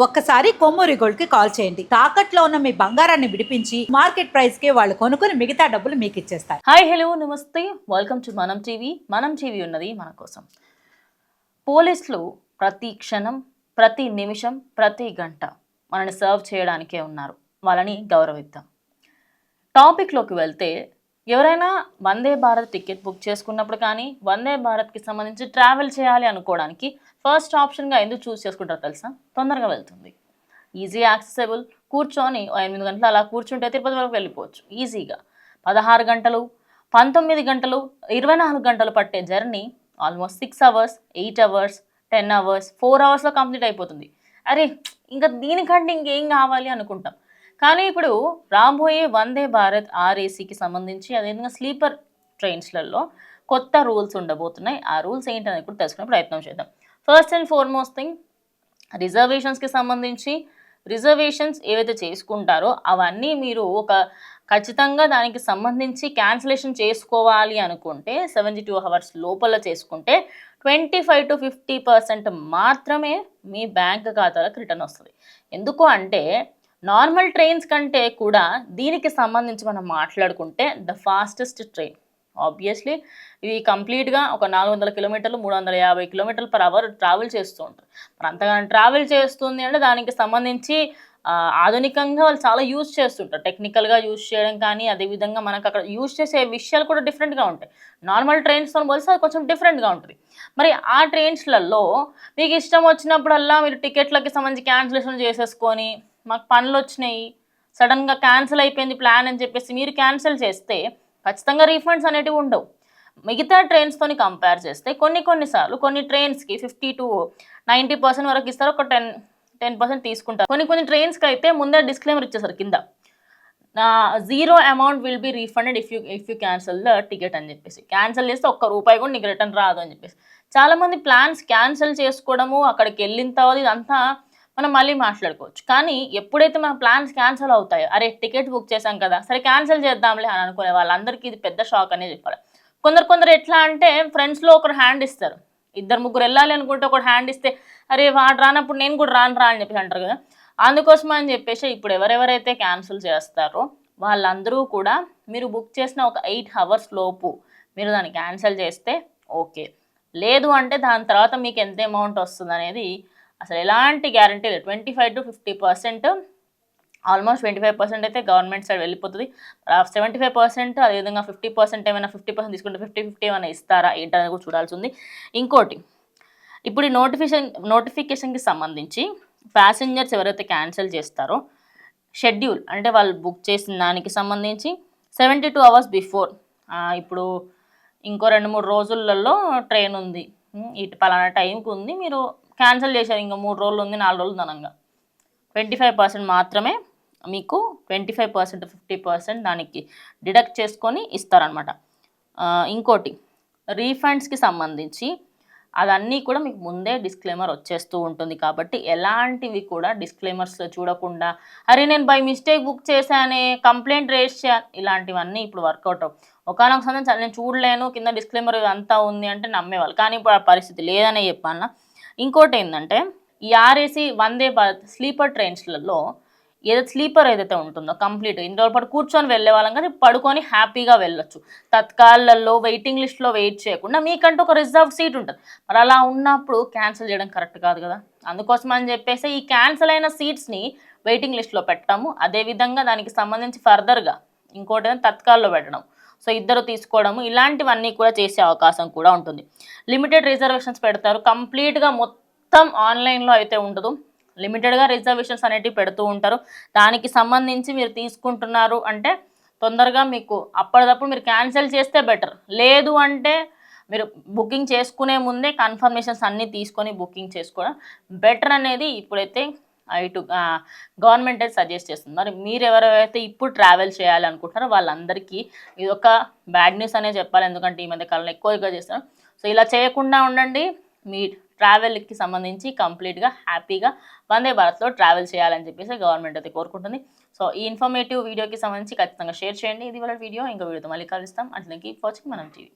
ఒక్కసారి కొమ్మూరి గోల్డ్కి కాల్ చేయండి. తాకట్లో ఉన్న మీ బంగారాన్ని విడిపించి మార్కెట్ ప్రైస్కి వాళ్ళు కొనుక్కుని మిగతా డబ్బులు మీకు ఇచ్చేస్తారు. హాయ్ హలో నమస్తే. Welcome to Manam TV. Manam TV ఉన్నది మన కోసం. పోలీసులు ప్రతి క్షణం ప్రతి నిమిషం ప్రతి గంట మనని సర్వ్ చేయడానికే ఉన్నారు. వాళ్ళని గౌరవిద్దాం. టాపిక్లోకి వెళ్తే ఎవరైనా వందే భారత్ టికెట్ బుక్ చేసుకున్నప్పుడు కానీ వందే భారత్కి సంబంధించి ట్రావెల్ చేయాలి అనుకోవడానికి ఫస్ట్ ఆప్షన్గా ఎందుకు చూస్ చేసుకుంటారో తెలుసా? తొందరగా వెళ్తుంది. Easy accessible. కూర్చొని ఎనిమిది గంటలు అలా కూర్చుంటే తిరుపతి వరకు వెళ్ళిపోవచ్చు. ఈజీగా. పదహారు గంటలు పంతొమ్మిది గంటలు ఇరవై నాలుగు గంటలు పట్టే journey almost six hours eight hours ten hours four అవర్స్లో కంప్లీట్ అయిపోతుంది. అరే ఇంకా దీనికంటే ఇంకేం కావాలి అనుకుంటాం? కానీ ఇప్పుడు రాబోయే వందే భారత్ ఆర్ఏసీకి సంబంధించి అదేవిధంగా స్లీపర్ ట్రైన్స్లలో కొత్త రూల్స్ ఉండబోతున్నాయి. ఆ రూల్స్ ఏంటనేది కూడా తెలుసుకునే ప్రయత్నం చేద్దాం. ఫస్ట్ అండ్ ఫార్మోస్ట్ థింగ్ రిజర్వేషన్స్కి సంబంధించి రిజర్వేషన్స్ ఏవైతే చేసుకుంటారో అవన్నీ మీరు ఒక ఖచ్చితంగా దానికి సంబంధించి క్యాన్సిలేషన్ చేసుకోవాలి అనుకుంటే సెవెంటీ టూ అవర్స్ లోపల చేసుకుంటే twenty five to fifty percent మాత్రమే మీ బ్యాంక్ ఖాతాలకు రిటర్న్ వస్తుంది. ఎందుకు అంటే నార్మల్ ట్రైన్స్ కంటే కూడా దీనికి సంబంధించి మనం మాట్లాడుకుంటే ద ఫాస్టెస్ట్ ట్రైన్. ఆబ్వియస్లీ ఇవి కంప్లీట్గా ఒక నాలుగు వందల కిలోమీటర్లు మూడు వందల యాభై కిలోమీటర్లు పర్ అవర్ ట్రావెల్ చేస్తూ ఉంటారు. మరి అంతగానో ట్రావెల్ చేస్తుంది అంటే దానికి సంబంధించి ఆధునికంగా వాళ్ళు చాలా యూజ్ చేస్తుంటారు. టెక్నికల్గా యూజ్ చేయడం కానీ అదేవిధంగా మనకు అక్కడ యూజ్ చేసే విషయాలు కూడా డిఫరెంట్గా ఉంటాయి. నార్మల్ ట్రైన్స్తో పోలిస్తే అది కొంచెం డిఫరెంట్గా ఉంటుంది. మరి ఆ ట్రైన్స్లలో మీకు ఇష్టం వచ్చినప్పుడల్లా మీరు టికెట్లకి సంబంధించి క్యాన్సిలేషన్ చేసేసుకొని మాకు పనులు వచ్చినాయి సడన్గా క్యాన్సిల్ అయిపోయింది ప్లాన్ అని చెప్పేసి మీరు క్యాన్సిల్ చేస్తే ఖచ్చితంగా రీఫండ్స్ అనేటివి ఉండవు. మిగతా ట్రైన్స్తోని కంపేర్ చేస్తే కొన్ని కొన్నిసార్లు కొన్ని ట్రైన్స్కి ఫిఫ్టీ టు నైంటీ పర్సెంట్ వరకు ఇస్తారు. ఒక టెన్ టెన్ పర్సెంట్ తీసుకుంటారు. కొన్ని కొన్ని ట్రైన్స్కి అయితే ముందే డిస్క్లైమర్ ఇచ్చేసారు కింద. Zero amount will be refunded if you if you cancel the ticket అని చెప్పేసి. క్యాన్సిల్ చేస్తే ఒక్క రూపాయి కూడా నీకు రిటర్న్ రాదు అని చెప్పేసి. చాలామంది ప్లాన్స్ క్యాన్సిల్ చేసుకోవడము అక్కడికి వెళ్ళిన తర్వాత ఇదంతా మనం మళ్ళీ మాట్లాడుకోవచ్చు. కానీ ఎప్పుడైతే మన ప్లాన్స్ క్యాన్సిల్ అవుతాయో అరే టికెట్ బుక్ చేశాం కదా సరే క్యాన్సిల్ చేద్దాంలే అని అనుకునే వాళ్ళందరికీ ఇది పెద్ద షాక్ అనే చెప్పాలి. కొందరు కొందరు ఎట్లా అంటే ఫ్రెండ్స్లో ఒకరు హ్యాండ్ ఇస్తారు. ఇద్దరు ముగ్గురు వెళ్ళాలి అనుకుంటే ఒకటి హ్యాండ్ ఇస్తే అరే వాడు రానప్పుడు నేను కూడా రాను రా అని చెప్పేసి అంటారు కదా. అందుకోసం అని చెప్పేసి ఇప్పుడు ఎవరెవరైతే క్యాన్సిల్ చేస్తారో వాళ్ళందరూ కూడా మీరు బుక్ చేసిన ఒక ఎయిట్ అవర్స్ లోపు మీరు దాన్ని క్యాన్సిల్ చేస్తే ఓకే. లేదు అంటే దాని తర్వాత మీకు ఎంత అమౌంట్ వస్తుంది అనేది అసలు ఎలాంటి గ్యారంటీ లేదు. Twenty five to fifty percent almost twenty five percent అయితే గవర్నమెంట్ సైడ్ వెళ్ళిపోతుంది. సెవెంటీ ఫైవ్ పర్సెంట్ అదేవిధంగా ఫిఫ్టీ పర్సెంట్ ఏమైనా ఫిఫ్టీ పర్సెంట్ తీసుకుంటే ఫిఫ్టీ ఫిఫ్టీ ఏమైనా ఇస్తారా? ఏంటనేది కూడా చూడాల్సి ఉంది. ఇంకోటి ఇప్పుడు ఈ నోటిఫికేషన్ నోటిఫికేషన్కి సంబంధించి ప్యాసింజర్స్ ఎవరైతే క్యాన్సిల్ చేస్తారో షెడ్యూల్ అంటే వాళ్ళు బుక్ చేసిన దానికి సంబంధించి సెవెంటీ టూ అవర్స్ బిఫోర్ ఇప్పుడు ఇంకో రెండు మూడు రోజులలో ట్రైన్ ఉంది. ఇటు పలానా టైంకి ఉంది మీరు క్యాన్సిల్ చేశారు ఇంకా మూడు రోజులు ఉంది నాలుగు రోజులు దనంగా ట్వంటీ ఫైవ్ పర్సెంట్ మాత్రమే మీకు twenty five percent fifty percent దానికి డిడక్ట్ చేసుకొని ఇస్తారనమాట ఇంకోటి రీఫండ్స్కి సంబంధించి అదన్నీ కూడా మీకు ముందే డిస్క్లైమర్ వచ్చేస్తూ ఉంటుంది కాబట్టి ఎలాంటివి కూడా డిస్క్లైమర్స్లో చూడకుండా అరే నేను బై మిస్టేక్ బుక్ చేశానే కంప్లైంట్ రేస్ చే ఇలాంటివన్నీ ఇప్పుడు వర్కౌట్ ఒకనొక సందర్భం నేను చూడలేను కింద డిస్క్లైమర్ అంతా ఉంది అంటే నమ్మేవాళ్ళు. కానీ ఇప్పుడు ఆ పరిస్థితి లేదనే చెప్పాను ఇంకోటి ఏంటంటే ఈ ఆర్ఏసీ వందే భారత్ స్లీపర్ ట్రైన్స్లలో ఏదైతే స్లీపర్ ఏదైతే ఉంటుందో కంప్లీట్ ఇన్ని పాటు కూర్చొని వెళ్ళే వాళ్ళం కానీ పడుకొని హ్యాపీగా వెళ్ళొచ్చు. తత్కాలలో వెయిటింగ్ లిస్ట్లో వెయిట్ చేయకుండా మీకంటూ ఒక రిజర్వ్ సీట్ ఉంటుంది. మరి అలా ఉన్నప్పుడు క్యాన్సిల్ చేయడం కరెక్ట్ కాదు కదా? అందుకోసం అని చెప్పేసి ఈ క్యాన్సిల్ అయిన సీట్స్ని వెయిటింగ్ లిస్ట్లో పెట్టడము అదేవిధంగా దానికి సంబంధించి ఫర్దర్గా ఇంకోటి తత్కాల్లో పెట్టడం. సో ఇద్దరు తీసుకోవడము ఇలాంటివన్నీ కూడా చేసే అవకాశం కూడా ఉంటుంది. లిమిటెడ్ రిజర్వేషన్స్ పెడతారు. కంప్లీట్గా మొత్తం ఆన్లైన్లో అయితే ఉండదు. లిమిటెడ్గా రిజర్వేషన్స్ అనేటివి పెడుతూ ఉంటారు. దానికి సంబంధించి మీరు తీసుకుంటున్నారు అంటే తొందరగా మీకు అప్పటిదప్పుడు మీరు క్యాన్సిల్ చేస్తే బెటర్ లేదు అంటే మీరు బుకింగ్ చేసుకునే ముందే కన్ఫర్మేషన్స్ అన్నీ తీసుకొని బుకింగ్ చేసుకోవడం బెటర్ అనేది ఇప్పుడైతే ఇటు గవర్నమెంట్ అయితే సజెస్ట్ చేస్తుంది. మరి మీరు ఎవరైతే ఇప్పుడు ట్రావెల్ చేయాలనుకుంటున్నారో వాళ్ళందరికీ ఇది ఒక బ్యాడ్ న్యూస్ అనే చెప్పాలి. ఎందుకంటే ఈ మధ్య కాలంలో ఎక్కువగా చేస్తారు సో ఇలా చేయకుండా ఉండండి. మీ ట్రావెల్కి సంబంధించి కంప్లీట్గా హ్యాపీగా వందే భారత్లో ట్రావెల్ చేయాలని చెప్పేసి గవర్నమెంట్ అయితే కోరుకుంటుంది. సో ఈ ఇన్ఫర్మేటివ్ వీడియోకి సంబంధించి ఖచ్చితంగా షేర్ చేయండి. ఇది వాళ్ళ వీడియో ఇంకో వీడియోతో మళ్ళీ కలుస్తాం. అట్లకి వాచింగ్ మనం టీవీ.